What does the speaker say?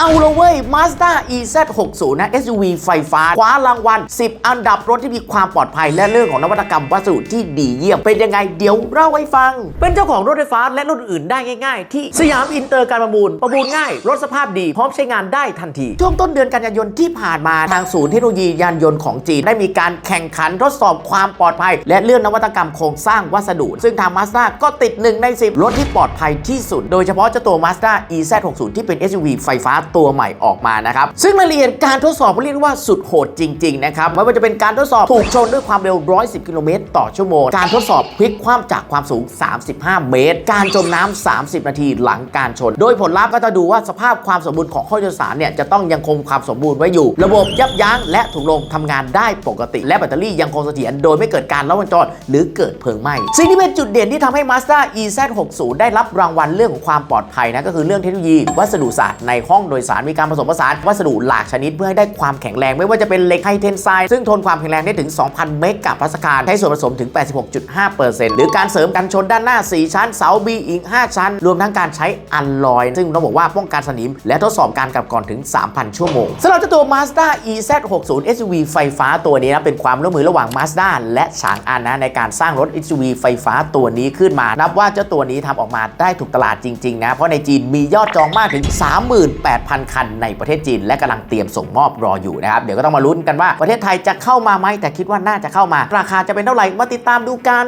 เอาละเว้ย Mazda EZ60 นะ SUV ไฟฟ้าคว้ารางวัล 10 อันดับรถที่มีความปลอดภัย และเรื่องของนวัตกรรมวัสดุที่ดีเยี่ยม เป็นยังไงเดี๋ยวเล่าให้ฟัง เป็นเจ้าของรถไฟฟ้าและรถอื่นได้ง่ายๆ ที่สยามอินเตอร์การประมูล ประมูลง่าย รถสภาพดี พร้อมใช้งานได้ทันที ช่วงต้นเดือนกันยายนที่ผ่านมาทางศูนย์เทคโนโลยียานยนต์ของจีนได้มีการแข่งขันทดสอบความปลอดภัย และเรื่องนวัตกรรมโครงสร้างวัสดุ ซึ่งทาง Mazda ก็ติด1ใน10รถที่ปลอดภัยที่สุด โดยเฉพาะเจ้าตัว Mazda EZ60 ที่เป็น SUV ไฟฟ้าตัวใหม่ออกมานะครับ ซึ่งรายละเอียดการทดสอบเรียกว่าสุดโหดจริง ๆ นะครับ ไม่ว่าจะเป็นการทดสอบถูกชนด้วยความเร็ว 110 กิโลเมตรต่อชั่วโมง การทดสอบพลิกคว่ำจากความสูง 35 เมตร การจมน้ำ30 นาทีหลังการชน โดยผลลัพธ์ก็จะดูว่าสภาพความสมบูรณ์ของข้อโดยสารเนี่ยจะต้องยังคงความสมบูรณ์ไว้อยู่ ระบบยับยั้งและถุงลมทำงานได้ปกติ และแบตเตอรี่ยังคงเสถียรโดยไม่เกิดการลัดวงจรหรือเกิดเพลิงไหม้สิ่งที่เป็นจุดเด่นที่ทำให้ Mazda EZ60 ได้รับรางวัลเรื่องของความปลอดภัยนะก็คือเรื่องเทคโนโลยีวัสดุศาสตร์ในห้องโดยสารมีการผสมผสานวัสดุหลากชนิดเพื่อให้ได้ความแข็งแรง ไม่ว่าจะเป็นเหล็กไฮเทนไซด์ซึ่งทนความแข็งแรงได้ถึง 2,000 เมกะพัสกาลให้ส่วนผสมถึง 86.5%หรือการเสริมกันชนด้านหน้า 4 ชั้นเสาบีอีก 5 ชั้น รวมทั้งการใช้อัลลอย ซึ่งต้องบอกว่าป้องกันสนิม และทดสอบการกลับก่อนถึง 3,000 ชั่วโมงสำหรับเจ้าตัว Mazda EZ60 SUV ไฟฟ้าตัวนี้นะเป็นความร่วมมือระหว่าง Mazda และฉางอันนะในการสร้างรถ SUV ไฟฟ้าตัวนี้ขึ้นมา นับว่าเจ้าตัวนี้ทำออกมาได้ถูกตลาดจริงๆนะเพราะในจีนมียอดจองมากถึง8,000 คันในประเทศจีน และกำลังเตรียมส่งมอบรออยู่นะครับเดี๋ยวก็ต้องมาลุ้นกันว่าประเทศไทยจะเข้ามาไหมแต่คิดว่าน่าจะเข้ามา ราคาจะเป็นเท่าไหร่มาติดตามดูกัน